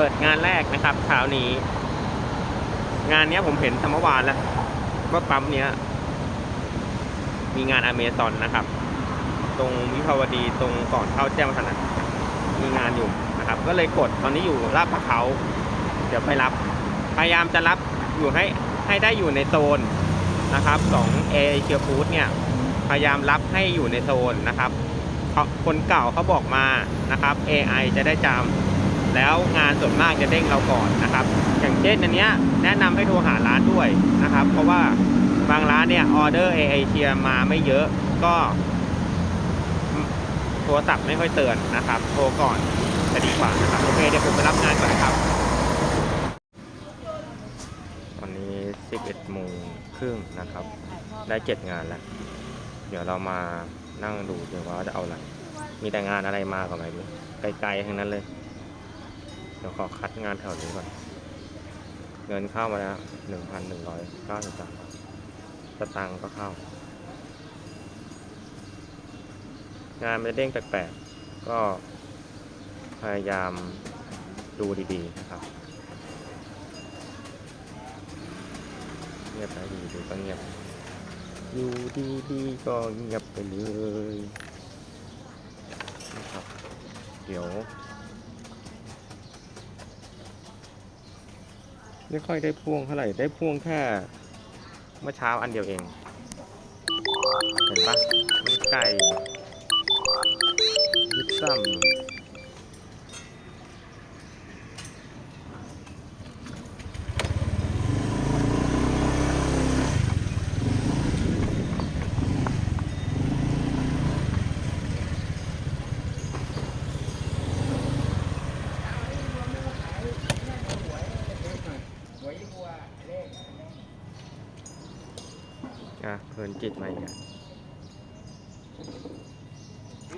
เปิดงานแรกนะครับเช้านี้ งานนี้ผมเห็นทำเมื่อวานแล้วว่าปั๊มเนี้ย มีงานอเมซอนนะครับ ตรงวิภาวดีตรงก่อนเข้าแจ้งวัฒนะมีงานอยู่นะครับ ก็เลยกดตอนนี้อยู่ลาดพร้าเดี๋ยวไปรับ พยายามจะรับอยู่ให้ให้ได้อยู่ในโซนนะครับของเอเชียฟู้ดเนี่ย พยายามรับให้อยู่ในโซนนะครับเขาคนเก่าเขาบอกมานะครับ AI จะได้จำ แล้วงานส่วนมากจะเด้งเราก่อนนะครับ อย่างเช่นอันเนี้ยแนะนำให้โทรหาร้านด้วยนะครับ เพราะว่าบางร้านเนี่ยออเดอร์เอเชียมาไม่เยอะก็โทรศัพท์ไม่ค่อยเตือนนะครับ โทรก่อนจะดีกว่านะครับโอเคเดี๋ยวผมไปรับงานก่อนนะครับ ตอนนี้ 11โมงครึ่งนะครับ ได้เจ็ดงานแล้ว เดี๋ยวเรามานั่งดูเดี๋ยวว่าจะเอาอะไร มีแต่งานอะไรมาก่อนไหมดูไกลๆทั้งนั้นเลย เดี๋ยวขอคัดงานแถวนี้ก่อน เงินเข้ามาแล้วหนึ่งพันหนึ่งร้อยเก้าสิบสามสตังค์ก็เข้า งานไม่เด้งแปลกๆ ก็พยายามดูดีๆ นะครับ เงียบไปดีดูก็เงียบ อยู่ดีๆ ก็เงียบไปเลยนะครับ เดี๋ยว ไม่ค่อยได้พ่วงเท่าไหร่ได้พ่วงแค่เมื่อเช้าอันเดียวเอง เห็นปะมีไก่ยิบซ้ำ อะเพลินจิตมาอีกอะเดี๋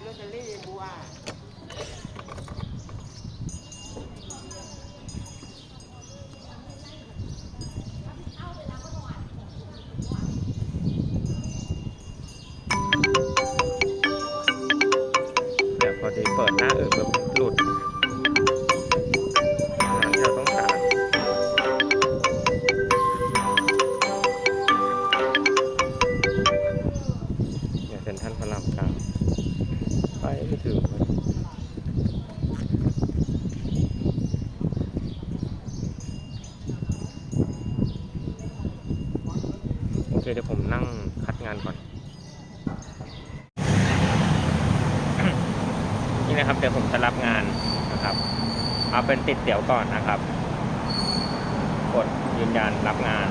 นะครับ เอาเป็นติดเดี๋ยวก่อนนะครับ กดยืนยันรับงาน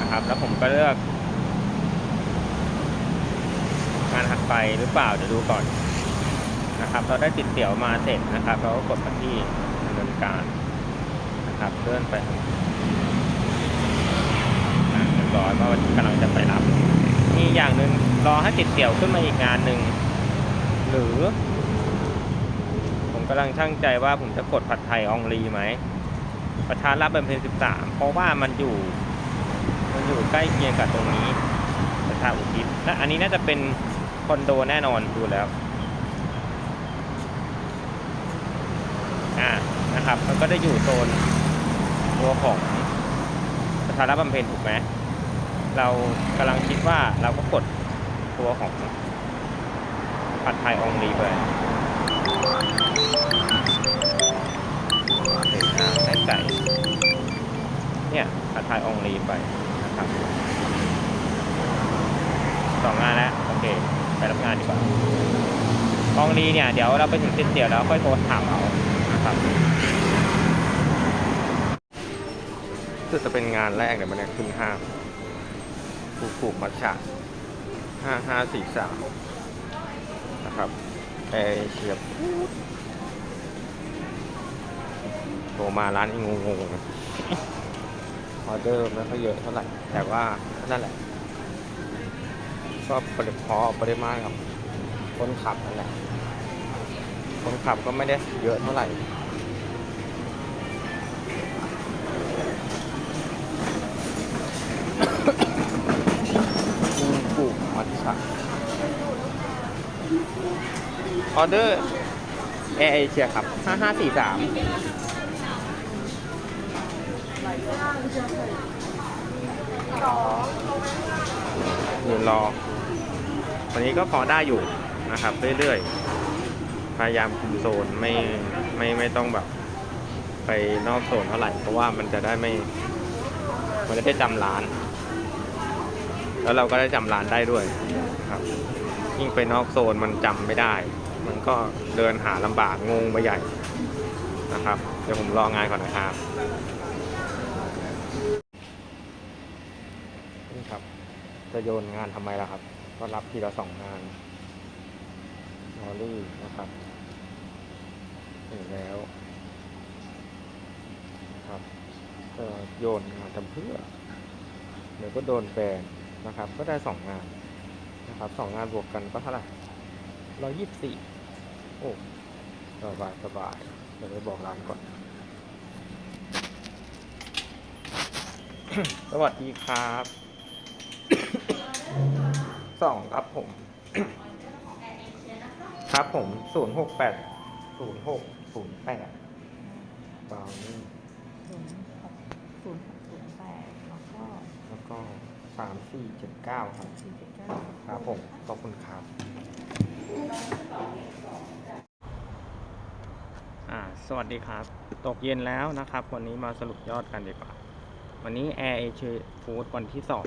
นะครับ แล้วผมก็เลือก งานถัดไปหรือเปล่าเดี๋ยวดูก่อนนะครับเราได้ติดเตี๋ยวมาเสร็จนะครับ เราก็กดมาที่ดำเนินการนะครับเลื่อนไปเรียบร้อยว่ากำลังจะไปรับมีอย่างหนึ่งรอให้ติดเตี๋ยวขึ้นมาอีกงานหนึ่งหรือ ผมกำลังช่างใจว่าผมจะกดผัดไทยอองรีไหมประธานรับบำเพ็ญ13เพราะว่ามันอยู่ มันอยู่ใกล้เคียงกับตรงนี้ประชาอุทิศและอันนี้น่าจะเป็นคอนโดแน่นอนดูแล้วอ่านะครับ มันก็ได้อยู่โซนตัวของประชารับบำเพ็ญถูกไหมเรากำลังคิดว่าเราก็กดตัวของผัดไทยอองรีไป เห็นน้ำได้ไก่ เนี่ยผัดไทยองรีไปนะครับสองงานแล้ว โอเค ไปรับงานดีกว่าองนี้เนี่ย เดี๋ยวเราไปถึงติดเดี๋ยวแล้วค่อยโทรถามเอานะครับคือจะเป็นงานแรกเนี่ยมันเนี่ยขึ้นห้างผูกผูกมัชชาห้าห้าสี่สามนะครับ เอเชีย รมาร้านนี้งงๆออเดอร์ไม่ค่อยเยอะเท่าไหร่ แต่ว่านั่นแหละก็ปริพอปริมาณกับคนขับนั่นแหละ คนขับก็ไม่ได้เยอะเท่าไหร่ปูปูมัทฉะออเดอร์แอร์เอเชียครับห้าห้าสี่สาม ยืนรอวันนี้ก็พอได้อยู่นะครับ เรื่อยๆ พยายามคุมโซนไม่ไม่ไม่ต้องแบบ ไปนอกโซนเท่าไหร่ เพราะว่ามันจะได้ไม่มันจะได้จำร้าน แล้วเราก็ได้จำร้านได้ด้วยครับ ยิ่งไปนอกโซนมันจำไม่ได้ มันก็เดินหาลำบากงงไปใหญ่นะครับ เดี๋ยวผมรองานก่อนนะครับนี่ครับ จะโยนงานทำไมล่ะครับ ก็รับทีละสองงานนอรี่นะครับถึงแล้วครับจะโยนงานทำเพื่อ เดี๋ยวก็โดนแบนนะครับ ก็ได้สองงานนะครับสองงานบวกกันก็เท่าไหร่ร้อยยี่สิบสี่โอ้สบายสบายเดี๋ยวไปบอกร้านก่อน สวัสดีครับ สองครับผม ครับผมศูนย์หกแปดศูนย์หกศูนย์แปดบาวนี่ศูนย์หกศูนย์หกศูนย์แปดแล้วก็แล้วก็สามสี่เจ็ดเก้าครับ สี่เจ็ดเก้าครับผมขอบคุณครับ อ่า สวัสดีครับ ตกเย็นแล้วนะครับ วันนี้มาสรุปยอดกันดีกว่า วันนี้ Air Asia Food วันที่สอง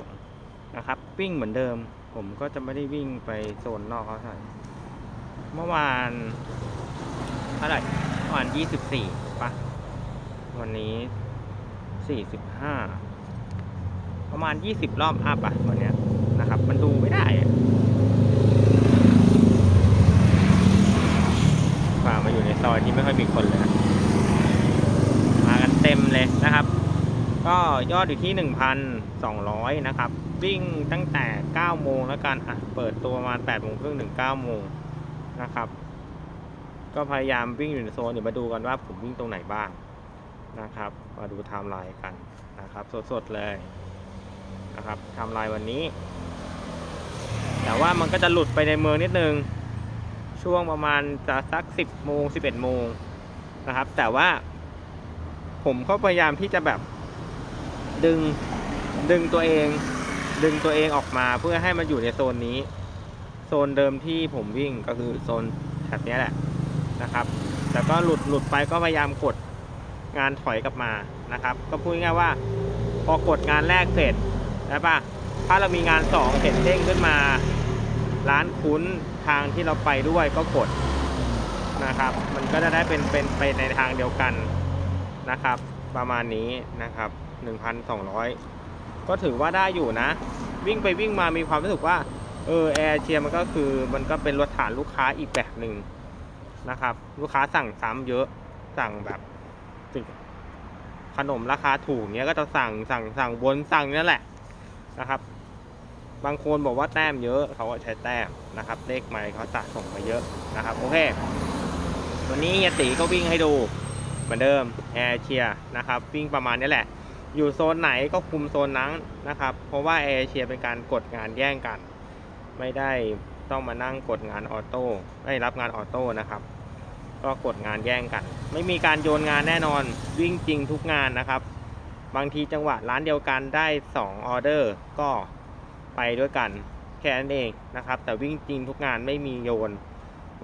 นะครับวิ่งเหมือนเดิม ผมก็จะไม่ได้วิ่งไปโซนนอกเขาเท่าไหร่เมื่อวานเท่าไหร่เมื่อวานยี่สิบสี่ปะวันนี้สี่สิบห้าประมาณ20รอบอัพอะวันเนี้ยนะครับ มันดูไม่ได้อะฝ่ามาอยู่ในซอยที่ไม่ค่อยมีคนเลยนะมากันเต็มเลยนะครับ ก็ยอดอยู่ที่1,200นะครับ วิ่งตั้งแต่ 9โมงแล้วกันอะเปิดตัวประมาณ8โมงครึ่งถึง9โมงนะครับ ก็พยายามวิ่งอยู่ในโซนเดี๋ยวมาดูกันว่าผมวิ่งตรงไหนบ้างนะครับ มาดูไทม์ไลน์กันนะครับ สดๆเลยนะครับไทำลายวันนี้ แต่ว่ามันก็จะหลุดไปในเมืองนิดนึง ช่วงประมาณจะสัก 10โมง11โมงนะครับ แต่ว่าผมก็พยายามที่จะแบบดึงดึงตัวเอง ดึงตัวเองออกมาเพื่อให้มันอยู่ในโซนนี้ โซนเดิมที่ผมวิ่งก็คือโซนแถบนี้แหละนะครับ แต่ก็หลุดหลุดไปก็พยายามกดงานถอยกลับมานะครับ ก็พูดง่ายว่าพอกดงานแรกเสร็จใช่ปะถ้าเรามีงานสองเห็นเด้งขึ้นมา ร้านคุ้นทางที่เราไปด้วยก็กดนะครับ มันก็จะได้เป็นเป็นไปในทางเดียวกันนะครับ ประมาณนี้นะครับ 1,200 ก็ถือว่าได้อยู่นะ วิ่งไปวิ่งมามีความรู้สึกว่า เออแอร์เชียมันก็คือมันก็เป็นรถฐานลูกค้าอีกแบบหนึ่งนะครับ ลูกค้าสั่งซ้ำเยอะสั่งแบบถึงขนมราคาถูกเนี้ยก็จะสั่งสั่งสั่งวนสั่งนั่นแหละนะครับ บางคนบอกว่าแต้มเยอะเขาก็ใช้แต้มนะครับ เลขไม้เขาสะสมมาเยอะนะครับโอเควันนี้เฮียตีก็วิ่งให้ดูเหมือนเดิมแอร์เชียนะครับ วิ่งประมาณนี้แหละ อยู่โซนไหนก็คุมโซนนั้นนะครับ เพราะว่าแอร์เชียเป็นการกดงานแย่งกัน ไม่ได้ต้องมานั่งกดงานออโต้ไม่รับงานออโต้นะครับ ก็กดงานแย่งกัน ไม่มีการโยนงานแน่นอนวิ่งจริงทุกงานนะครับ บางทีจังหวะร้านเดียวกันได้ 2 ออเดอร์ ก็ไปด้วยกันแค่นั้นเองนะครับ แต่วิ่งจริงทุกงานไม่มีโยน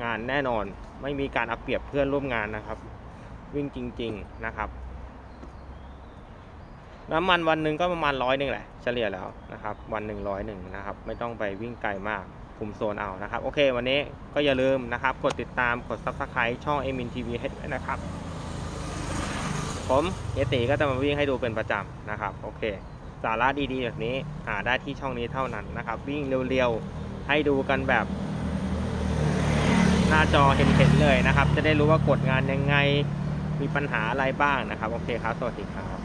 งานแน่นอน ไม่มีการเอาเปรียบเพื่อนร่วมงานนะครับ วิ่งจริง ๆนะครับ น้ำมันวันหนึ่งก็ประมาณร้อยหนึ่งแหละเฉลี่ยแล้วนะครับ วันหนึ่งร้อยหนึ่งนะครับ ไม่ต้องไปวิ่งไกลมากคุมโซนเอานะครับ โอเค วันนี้ก็อย่าลืมนะครับ กดติดตามกด subscribe ช่อง m i n TV ให้ด้วยนะครับ ผมเอติก็จะมาวิ่งให้ดูเป็นประจำนะครับ โอเค สาระดีๆแบบนี้หาได้ที่ช่องนี้เท่านั้นนะครับ วิ่งเร็วๆ ให้ดูกันแบบ หน้าจอเห็นๆเลยนะครับ จะได้รู้ว่ากดงานยังไงมีปัญหาอะไรบ้างนะครับ โอเคครับ สวัสดีครับ